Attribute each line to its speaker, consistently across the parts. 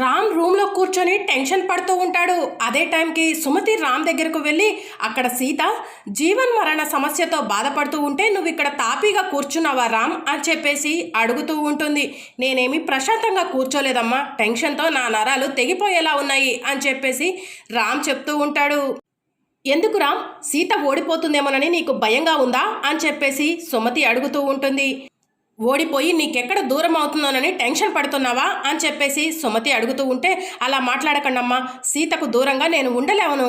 Speaker 1: రామ్ రూమ్లో కూర్చొని టెన్షన్ పడుతూ ఉంటాడు. అదే టైంకి సుమతి రామ్ దగ్గరకు వెళ్ళి అక్కడ సీత జీవన్ మరణ సమస్యతో బాధపడుతూ ఉంటే నువ్వు ఇక్కడ తాపీగా కూర్చున్నావా రామ్? అని చెప్పేసి అడుగుతూ ఉంటుంది. నేనేమి ప్రశాంతంగా కూర్చోలేదమ్మా. టెన్షన్తో నా నరాలు తెగిపోయేలా ఉన్నాయి. అని చెప్పేసి రామ్ చెప్తూ ఉంటాడు. ఎందుకు రామ్? సీత ఓడిపోతుందేమోనని నీకు భయంగా ఉందా? అని చెప్పేసి సుమతి అడుగుతూ ఉంటుంది. ఓడిపోయి నీకెక్కడ దూరం అవుతుందోనని టెన్షన్ పడుతున్నావా అని చెప్పేసి సుమతి అడుగుతూ ఉంటే అలా మాట్లాడకండమ్మా. సీతకు దూరంగా నేను ఉండలేవను.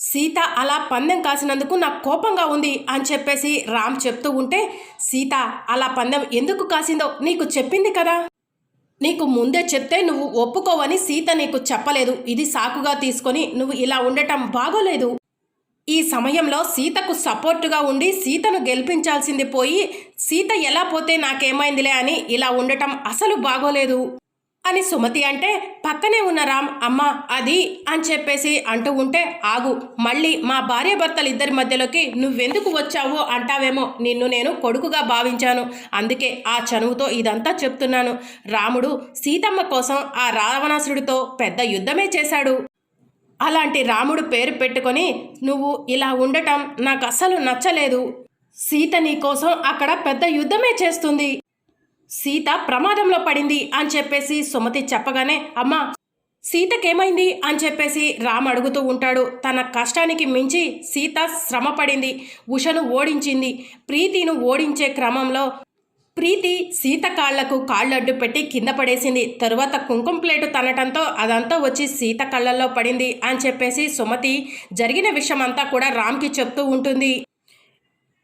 Speaker 1: సీత అలా పందెం కాసినందుకు నాకు కోపంగా ఉంది అని చెప్పేసి రామ్ చెప్తూ ఉంటే సీత అలా పందెం ఎందుకు కాసిందో నీకు చెప్పింది కదా. నీకు ముందే చెప్తే నువ్వు ఒప్పుకోవని సీత నీకు చెప్పలేదు. ఇది సాకుగా తీసుకొని నువ్వు ఇలా ఉండటం బాగోలేదు. ఈ సమయంలో సీతకు సపోర్టుగా ఉండి సీతను గెలిపించాల్సింది పోయి సీత ఎలా పోతే నాకేమైందిలే అని ఇలా ఉండటం అసలు బాగోలేదు అని సుమతి అంటే పక్కనే ఉన్న రామ్ అమ్మ అది అని చెప్పేసి అంటూ ఉంటే ఆగు మళ్ళీ మా భార్యాభర్తలు ఇద్దరి మధ్యలోకి నువ్వెందుకు వచ్చావు అంటావేమో నిన్ను నేను కొడుకుగా భావించాను. అందుకే ఆ చనువుతో ఇదంతా చెప్తున్నాను. రాముడు సీతమ్మ కోసం ఆ రావణాసుడితో పెద్ద యుద్ధమే చేశాడు. అలాంటి రాముడు పేరు పెట్టుకొని నువ్వు ఇలా ఉండటం నాకు అస్సలు నచ్చలేదు. సీత నీ కోసం అక్కడ పెద్ద యుద్ధమే చేస్తుంది. సీత ప్రమాదంలో పడింది అని చెప్పేసి సుమతి చెప్పగానే అమ్మా సీతకేమైంది? అని చెప్పేసి రామ్ అడుగుతూ ఉంటాడు. తన కష్టానికి మించి సీత శ్రమ పడింది ఉషను ఓడించింది. ప్రీతిను ఓడించే క్రమంలో ప్రీతి సీత కాళ్ళకు కాళ్ళడ్డు పెట్టి కింద పడేసింది. తరువాత కుంకుమ ప్లేటు తనటంతో అదంతా వచ్చి సీత కళ్ళల్లో పడింది అని చెప్పేసి సుమతి జరిగిన విషయం అంతా కూడా రామ్కి చెప్తూ ఉంటుంది.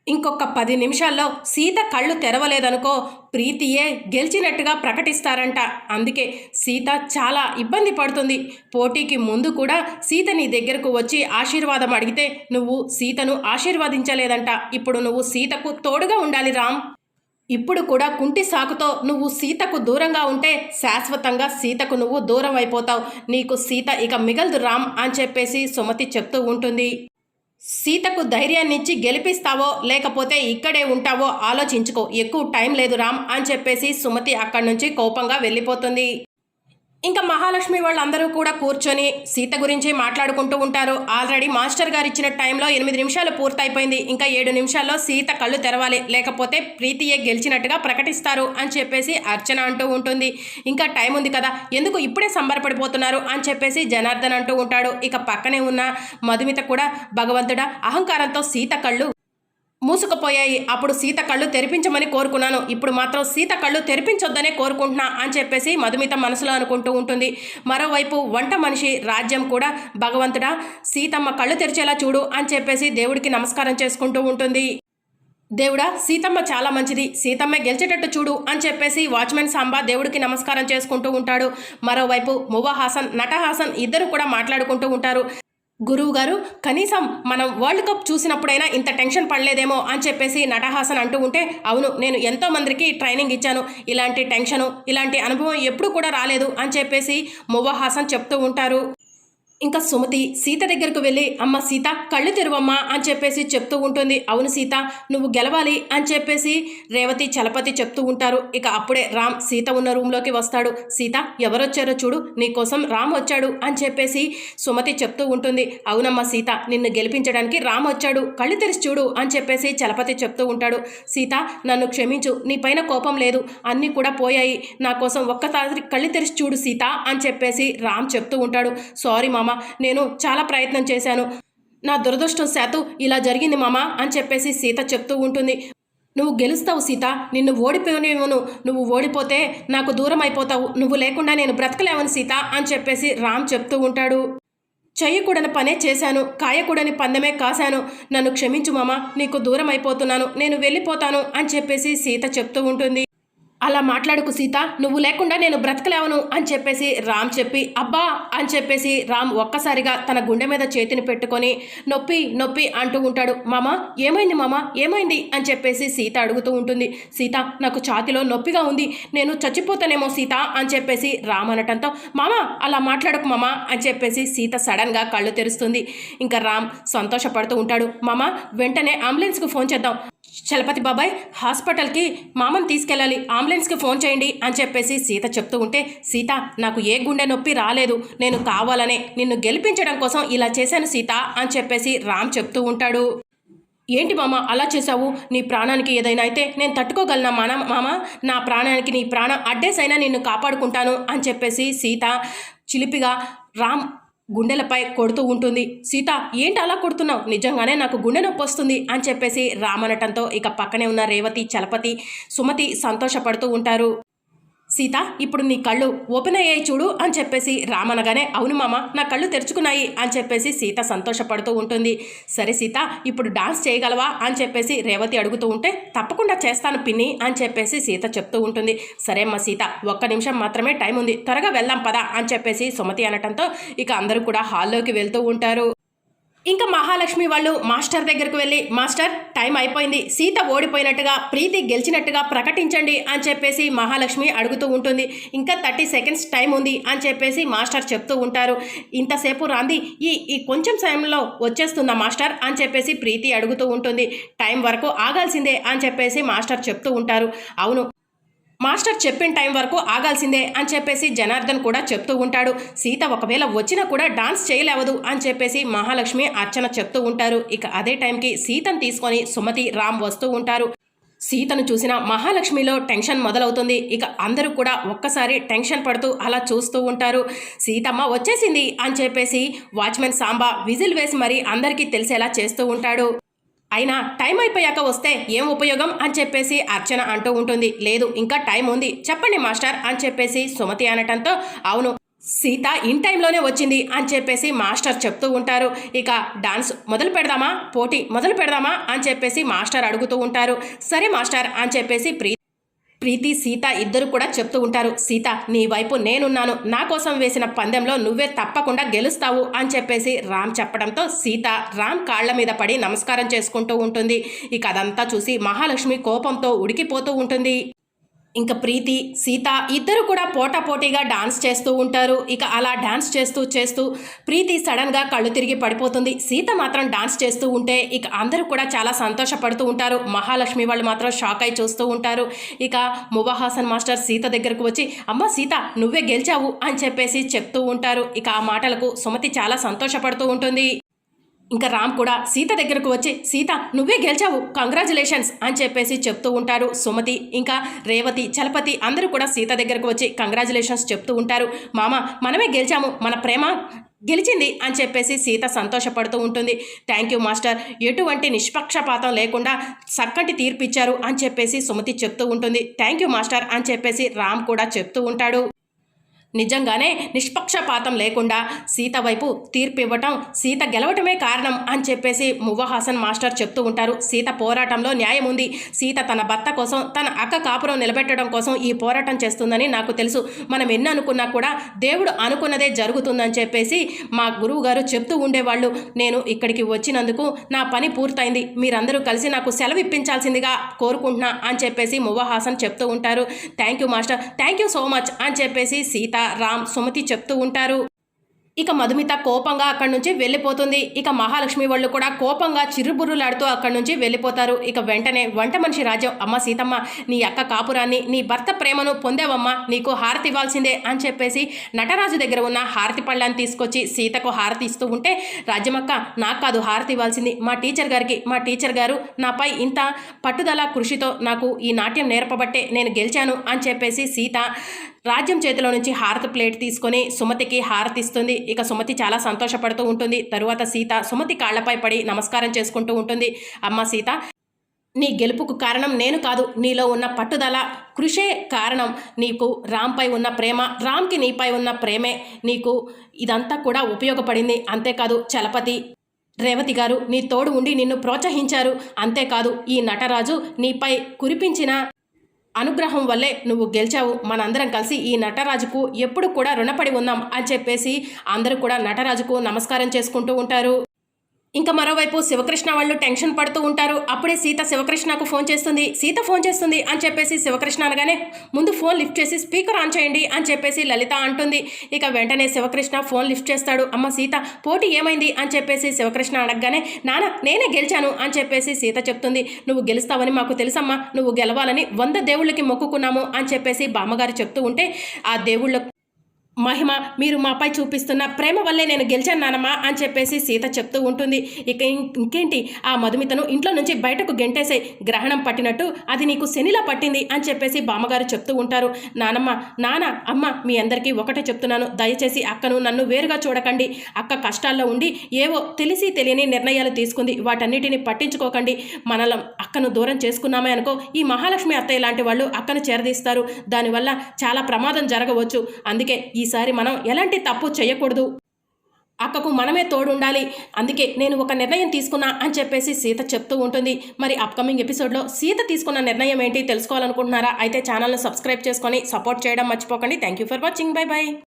Speaker 1: ఇంకొక పది నిమిషాల్లో సీత కళ్ళు తెరవలేదనుకో ప్రీతియే గెలిచినట్టుగా ప్రకటిస్తారంట. అందుకే సీత చాలా ఇబ్బంది పడుతుంది. పోటీకి ముందు కూడా సీత నీ దగ్గరకు వచ్చి ఆశీర్వాదం అడిగితే నువ్వు సీతను ఆశీర్వదించలేదంట. ఇప్పుడు నువ్వు సీతకు తోడుగా ఉండాలి రామ్. ఇప్పుడు కూడా కుంటి సాకుతో నువ్వు సీతకు దూరంగా ఉంటే శాశ్వతంగా సీతకు నువ్వు దూరం అయిపోతావు. నీకు సీత ఇక మిగలదు రామ్ అని చెప్పేసి సుమతి చెప్తూ ఉంటుంది. సీతకు ధైర్యాన్నిచ్చి గెలిపిస్తావో లేకపోతే ఇక్కడే ఉంటావో ఆలోచించుకో. ఎక్కువ టైం లేదు రామ్ అని చెప్పేసి సుమతి అక్కడి నుంచి కోపంగా వెళ్ళిపోతుంది. ఇంకా మహాలక్ష్మి వాళ్ళందరూ కూడా కూర్చొని సీత గురించి మాట్లాడుకుంటూ ఉంటారు. ఆల్రెడీ మాస్టర్ గారు ఇచ్చిన టైంలో ఎనిమిది నిమిషాలు పూర్తయిపోయింది. ఇంకా ఏడు నిమిషాల్లో సీత కళ్ళు తెరవాలి. లేకపోతే ప్రీతియే గెలిచినట్టుగా ప్రకటిస్తారు అని చెప్పేసి అర్చన అంటూ ఉంటుంది. ఇంకా టైం ఉంది కదా ఎందుకు ఇప్పుడే సంబరపడిపోతున్నారు అని చెప్పేసి జనార్దన్ అంటూ ఉంటాడు. ఇక పక్కనే ఉన్న మధుమిత కూడా భగవంతుడా అహంకారంతో సీత కళ్ళు మూసుకుపోయాయి. అప్పుడు సీత కళ్ళు తెరిపించమని కోరుకున్నాను. ఇప్పుడు మాత్రం సీత కళ్ళు తెరిపించొద్దనే కోరుకుంటున్నా అని చెప్పేసి మధుమిత మనసులో అనుకుంటూ ఉంటుంది. మరోవైపు వంట మనిషి రాజ్యం కూడా భగవంతుడా సీతమ్మ కళ్ళు తెరిచేలా చూడు అని చెప్పేసి దేవుడికి నమస్కారం చేసుకుంటూ ఉంటుంది. దేవుడా సీతమ్మ చాలా మంచిది. సీతమ్మ గెలిచేటట్టు చూడు అని చెప్పేసి వాచ్మెన్ సాంబా దేవుడికి నమస్కారం చేసుకుంటూ ఉంటాడు. మరోవైపు మువ్వ హాసన్ నట హాసన్ ఇద్దరు కూడా మాట్లాడుకుంటూ ఉంటారు. గురువు గారు కనీసం మనం వరల్డ్ కప్ చూసినప్పుడైనా ఇంత టెన్షన్ పడలేదేమో అని చెప్పేసి నటహాసన్ అంటూ ఉంటే అవును నేను ఎంతో మందికి ట్రైనింగ్ ఇచ్చాను. ఇలాంటి టెన్షను ఇలాంటి అనుభవం ఎప్పుడు కూడా రాలేదు అని చెప్పేసి మువ్వ హాసన్ చెప్తూ ఉంటారు. ఇంకా సుమతి సీత దగ్గరకు వెళ్ళి అమ్మ సీత కళ్ళు తెరువమ్మా అని చెప్పేసి చెప్తూ ఉంటుంది. అవును సీత నువ్వు గెలవాలి అని చెప్పేసి రేవతి చలపతి చెప్తూ ఉంటారు. ఇక అప్పుడే రామ్ సీత ఉన్న రూమ్లోకి వస్తాడు. సీత ఎవరొచ్చారో చూడు నీకోసం రామ్ వచ్చాడు అని చెప్పేసి సుమతి చెప్తూ ఉంటుంది. అవునమ్మా సీత నిన్ను గెలిపించడానికి రామ్ వచ్చాడు. కళ్ళు తెరిచి చూడు అని చెప్పేసి చలపతి చెప్తూ ఉంటాడు. సీత నన్ను క్షమించు నీ పైన కోపం లేదు. అన్నీ కూడా పోయాయి. నా కోసం ఒక్కసారి కళ్ళు తెరిచి చూడు సీత అని చెప్పేసి రామ్ చెప్తూ ఉంటాడు. సారీ మామ నేను చాలా ప్రయత్నం చేశాను. నా దురదృష్టం శాతం ఇలా జరిగింది మామ అని చెప్పేసి సీత చెప్తూ ఉంటుంది. నువ్వు గెలుస్తావు సీత. నిన్ను ఓడిపోనివ్వను. నువ్వు ఓడిపోతే నాకు దూరం అయిపోతావు. నువ్వు లేకుండా నేను బ్రతకలేవని సీత అని చెప్పేసి రామ్ చెప్తూ ఉంటాడు. చెయ్యకూడని పనే చేశాను. కాయకూడని పందెమే కాశాను. నన్ను క్షమించు మామ. నీకు దూరం అయిపోతున్నాను. నేను వెళ్ళిపోతాను అని చెప్పేసి సీత చెప్తూ ఉంటుంది. అలా మాట్లాడుకు సీత నువ్వు లేకుండా నేను బ్రతకలేవను అని చెప్పేసి రామ్ చెప్పి అబ్బా అని చెప్పేసి రామ్ ఒక్కసారిగా తన గుండె మీద చేతిని పెట్టుకొని నొప్పి నొప్పి అంటూ ఉంటాడు. మామ ఏమైంది మామ ఏమైంది అని చెప్పేసి సీత అడుగుతూ ఉంటుంది. సీత నాకు ఛాతిలో నొప్పిగా ఉంది నేను చచ్చిపోతానేమో సీత అని చెప్పేసి రామ్ అనటంతో మామ అలా మాట్లాడకు మామ అని చెప్పేసి సీత సడన్గా కళ్ళు తెరుస్తుంది. ఇంకా రామ్ సంతోషపడుతూ ఉంటాడు. మామ వెంటనే అంబులెన్స్కు ఫోన్ చేద్దాం. చలపతి బాబాయ్ హాస్పిటల్కి మామని తీసుకెళ్ళాలి అంబులెన్స్కి ఫోన్ చేయండి అని చెప్పేసి సీత చెప్తూ ఉంటే సీత నాకు ఏ గుండె నొప్పి రాలేదు నేను కావాలనే నిన్ను గెలిపించడం కోసం ఇలా చేశాను సీత అని చెప్పేసి రామ్ చెప్తూ ఉంటాడు. ఏంటి మామ అలా చేసావు నీ ప్రాణానికి ఏదైనా అయితే నేను తట్టుకోగలనా మాన మామ? నా ప్రాణానికి నీ ప్రాణం అడ్డేసైనా నిన్ను కాపాడుకుంటాను అని చెప్పేసి సీత చిలిపిగా రామ్ గుండెలపై కొడుతూ ఉంటుంది. సీత ఏంటి అలా కొడుతున్నావు? నిజంగానే నాకు గుండె నొప్పి వస్తుంది అని చెప్పేసి రామనటంతో ఇక పక్కనే ఉన్న రేవతి చలపతి సుమతి సంతోషపడుతూ ఉంటారు. సీత ఇప్పుడు నీ కళ్ళు ఓపెన్ అయ్యాయి చూడు అని చెప్పేసి రామనగానే అవును మామ నా కళ్ళు తెరుచుకున్నాయి అని చెప్పేసి సీత సంతోషపడుతూ ఉంటుంది. సరే సీత ఇప్పుడు డాన్స్ చేయగలవా అని చెప్పేసి రేవతి అడుగుతూ ఉంటే తప్పకుండా చేస్తాను పిన్ని అని చెప్పేసి సీత చెప్తూ ఉంటుంది. సరే అమ్మ సీత ఒక్క నిమిషం మాత్రమే టైం ఉంది త్వరగా వెళ్దాం పదా అని చెప్పేసి సుమతి అనటంతో ఇక అందరూ కూడా హాల్లోకి వెళ్తూ ఉంటారు. ఇంకా మహాలక్ష్మి వాళ్ళు మాస్టర్ దగ్గరకు వెళ్ళి మాస్టర్ టైం అయిపోయింది. సీత ఓడిపోయినట్టుగా ప్రీతి గెలిచినట్టుగా ప్రకటించండి అని చెప్పేసి మహాలక్ష్మి అడుగుతూ ఉంటుంది. ఇంకా థర్టీ సెకండ్స్ టైం ఉంది అని చెప్పేసి మాస్టర్ చెప్తూ ఉంటారు. ఇంతసేపు రాంది. ఈ ఈ కొంచెం సమయంలో వచ్చేస్తుందా మాస్టర్? అని చెప్పేసి ప్రీతి అడుగుతూ ఉంటుంది. టైం వరకు ఆగాల్సిందే అని చెప్పేసి మాస్టర్ చెప్తూ ఉంటారు. అవును మాస్టర్ చెప్పిన టైం వరకు ఆగాల్సిందే అని చెప్పేసి జనార్దన్ కూడా చెప్తూ ఉంటాడు. సీత ఒకవేళ వచ్చినా కూడా డాన్స్ చేయలేవదు అని చెప్పేసి మహాలక్ష్మి అర్చన చెప్తూ ఉంటారు. ఇక అదే టైంకి సీతను తీసుకొని సుమతి రామ్ వస్తూ ఉంటారు. సీతను చూసిన మహాలక్ష్మిలో టెన్షన్ మొదలవుతుంది. ఇక అందరూ కూడా ఒక్కసారి టెన్షన్ పడుతూ అలా చూస్తూ ఉంటారు. సీతమ్మ వచ్చేసింది అని చెప్పేసి వాచ్మెన్ సాంబా విజిల్ వేసి మరీ అందరికీ తెలిసేలా చేస్తూ ఉంటాడు. అయినా టైం అయిపోయాక వస్తే ఏం ఉపయోగం అని చెప్పేసి అర్చన అంటూ ఉంటుంది. లేదు ఇంకా టైం ఉంది. చెప్పండి మాస్టర్ అని చెప్పేసి సుమతి అనటంతో అవును సీత ఇన్ టైంలోనే వచ్చింది అని చెప్పేసి మాస్టర్ చెప్తూ ఉంటారు. ఇక డాన్స్ మొదలు పెడదామా? పోటీ మొదలు పెడదామా? అని చెప్పేసి మాస్టర్ అడుగుతూ ఉంటారు. సరే మాస్టర్ అని చెప్పేసి ప్రీ ప్రీతి సీత ఇద్దరు కూడా చెప్తూ ఉంటారు సీత నీ వైపు నేనున్నాను నా కోసం వేసిన పందెంలో నువ్వే తప్పకుండా గెలుస్తావు అని చెప్పేసి రామ్ చెప్పడంతో సీత రామ్ కాళ్ళ మీద పడి నమస్కారం చేసుకుంటూ ఉంటుంది. ఇక అదంతా చూసి మహాలక్ష్మి కోపంతో ఉడికిపోతూ ఉంటుంది. ఇంకా ప్రీతి సీత ఇద్దరు కూడా పోటాపోటీగా డాన్స్ చేస్తూ ఉంటారు. ఇక అలా డాన్స్ చేస్తూ చేస్తూ ప్రీతి సడన్గా కళ్ళు తిరిగి పడిపోతుంది. సీత మాత్రం డాన్స్ చేస్తూ ఉంటే ఇక అందరూ కూడా చాలా సంతోషపడుతూ ఉంటారు. మహాలక్ష్మి వాళ్ళు మాత్రం షాక్ అయి చూస్తూ ఉంటారు. ఇక ముబహాసన్ మాస్టర్ సీత దగ్గరకు వచ్చి అమ్మ సీత నువ్వే గెలిచావు అని చెప్పేసి చెప్తూ ఉంటారు. ఇక ఆ మాటలకు సుమతి చాలా సంతోషపడుతూ ఉంటుంది. ఇంకా రామ్ కూడా సీత దగ్గరకు వచ్చి సీత నువ్వే గెలిచావు కంగ్రాచులేషన్స్ అని చెప్పేసి చెప్తూ ఉంటారు సుమతి. ఇంకా రేవతి చలపతి అందరూ కూడా సీత దగ్గరకు వచ్చి కంగ్రాచులేషన్స్ చెప్తూ ఉంటారు. మామ మనమే గెలిచాము మన ప్రేమ గెలిచింది అని చెప్పేసి సీత సంతోషపడుతూ ఉంటుంది. థ్యాంక్ యూ మాస్టర్ ఎటువంటి నిష్పక్షపాతం లేకుండా చక్కటి తీర్పిచ్చారు అని చెప్పేసి సుమతి చెప్తూ ఉంటుంది. థ్యాంక్ యూ మాస్టర్ అని చెప్పేసి రామ్ కూడా చెప్తూ ఉంటాడు. నిజంగానే నిష్పక్షపాతం లేకుండా సీత వైపు తీర్పు ఇవ్వటం సీత గెలవటమే కారణం అని చెప్పేసి మువ్వహాసన్ మాస్టర్ చెప్తూ ఉంటారు. సీత పోరాటంలో న్యాయం ఉంది. సీత తన భర్త కోసం తన అక్క కాపురం నిలబెట్టడం కోసం ఈ పోరాటం చేస్తుందని నాకు తెలుసు. మనం ఎన్ని అనుకున్నా కూడా దేవుడు అనుకున్నదే జరుగుతుందని చెప్పేసి మా గురువు గారు చెప్తూ ఉండేవాళ్ళు. నేను ఇక్కడికి వచ్చినందుకు నా పని పూర్తయింది. మీరందరూ కలిసి నాకు సెలవు ఇప్పించాల్సిందిగా కోరుకుంటున్నా అని చెప్పేసి మువ్వహాసన్ చెప్తూ ఉంటారు. Thank you master. Thank you so much అని చెప్పేసి సీత రామ్ సుమతి చెప్తూ ఉంటారు. ఇక మధుమిత కోపంగా అక్కడి నుంచి వెళ్ళిపోతుంది. ఇక మహాలక్ష్మి వాళ్ళు కూడా కోపంగా చిరుబుర్రులాడుతూ అక్కడి నుంచి వెళ్ళిపోతారు. ఇక వెంటనే వంట మనిషి రాజ్యం అమ్మ సీతమ్మ నీ అక్క కాపురాన్ని నీ భర్త ప్రేమను పొందేవమ్మా నీకు హారతి ఇవ్వాల్సిందే అని చెప్పేసి నటరాజు దగ్గర ఉన్న హారతి పళ్ళాన్ని తీసుకొచ్చి సీతకు హారతి ఇస్తూ ఉంటే రాజ్యమక్క నాకు కాదు హారతి ఇవ్వాల్సింది. మా టీచర్ గారికి మా టీచర్ గారు నాపై ఇంత పట్టుదల కృషితో నాకు ఈ నాట్యం నేర్పబట్టే నేను గెలిచాను అని చెప్పేసి సీత రాజ్యం చేతిలో నుంచి హారతి ప్లేట్ తీసుకొని సుమతికి హారతిస్తుంది. ఇక సుమతి చాలా సంతోషపడుతూ ఉంటుంది. తరువాత సీత సుమతి కాళ్ళపై పడి నమస్కారం చేసుకుంటూ ఉంటుంది. అమ్మ సీత నీ గెలుపుకు కారణం నేను కాదు. నీలో ఉన్న పట్టుదల కృషే కారణం. నీకు రామ్పై ఉన్న ప్రేమ రామ్కి నీపై ఉన్న ప్రేమే. నీకు ఇదంతా కూడా ఉపయోగపడింది. అంతేకాదు చలపతి రేవతి గారు నీ తోడు ఉండి నిన్ను ప్రోత్సహించారు. అంతేకాదు ఈ నటరాజు నీపై కురిపించిన అనుగ్రహం వల్లే నువ్వు గెలిచావు. మనందరం కలిసి ఈ నటరాజుకు ఎప్పుడు కూడా రుణపడి ఉన్నాం అని చెప్పేసి అందరూ కూడా నటరాజుకు నమస్కారం చేసుకుంటూ ఉంటారు. ఇంకా మరోవైపు శివకృష్ణ వాళ్ళు టెన్షన్ పడుతూ ఉంటారు. అప్పుడే సీత శివకృష్ణకు ఫోన్ చేస్తుంది. సీత ఫోన్ చేస్తుంది అని చెప్పేసి శివకృష్ణ అనగానే ముందు ఫోన్ లిఫ్ట్ చేసి స్పీకర్ ఆన్ చేయండి అని చెప్పేసి లలిత అంటుంది. ఇక వెంటనే శివకృష్ణ ఫోన్ లిఫ్ట్ చేస్తాడు. అమ్మ సీత పోటీ ఏమైంది? అని చెప్పేసి శివకృష్ణ అడగగానే నాన్న నేనే గెలిచాను అని చెప్పేసి సీత చెప్తుంది. నువ్వు గెలుస్తావని మాకు తెలుసమ్మా. నువ్వు గెలవాలని వంద దేవుళ్ళకి మొక్కుకున్నాము అని చెప్పేసి బామ్మగారు చెప్తూ ఉంటే ఆ దేవుళ్ళకు మహిమ మీరు మాపై చూపిస్తున్న ప్రేమ వల్లే నేను గెలిచాను నానమ్మా అని చెప్పేసి సీత చెప్తూ ఉంటుంది. ఇక ఇంకేంటి? ఆ మధుమితను ఇంట్లో నుంచి బయటకు గెంటేసే గ్రహణం పట్టినట్టు అది నీకు శనిలా పట్టింది అని చెప్పేసి బామ్మగారు చెప్తూ ఉంటారు. నానమ్మ నాన్న అమ్మ మీ అందరికీ ఒకటే చెప్తున్నాను. దయచేసి అక్కను నన్ను వేరుగా చూడకండి. అక్క కష్టాల్లో ఉండి ఏవో తెలిసి తెలియని నిర్ణయాలు తీసుకుంది. వాటన్నిటిని పట్టించుకోకండి. మనలం అక్కను దూరం చేసుకున్నామే అనుకో ఈ మహాలక్ష్మి అత్తయ్య లాంటి వాళ్ళు అక్కను చేరదీస్తారు. దానివల్ల చాలా ప్రమాదం జరగవచ్చు. అందుకే ఈ ఈసారి మనం ఎలాంటి తప్పు చేయకూడదు? అక్కకు మనమే తోడుండాలి. అందుకే నేను ఒక నిర్ణయం తీసుకున్నా అని చెప్పేసి సీత చెప్తూ ఉంటుంది. మరి అప్కమింగ్ ఎపిసోడ్లో సీత తీసుకున్న నిర్ణయం ఏంటి తెలుసుకోవాలనుకుంటున్నారా? అయితే ఛానల్ను సబ్స్క్రైబ్ చేసుకొని సపోర్ట్ చేయడం మర్చిపోకండి. Thank you for watching. Bye bye.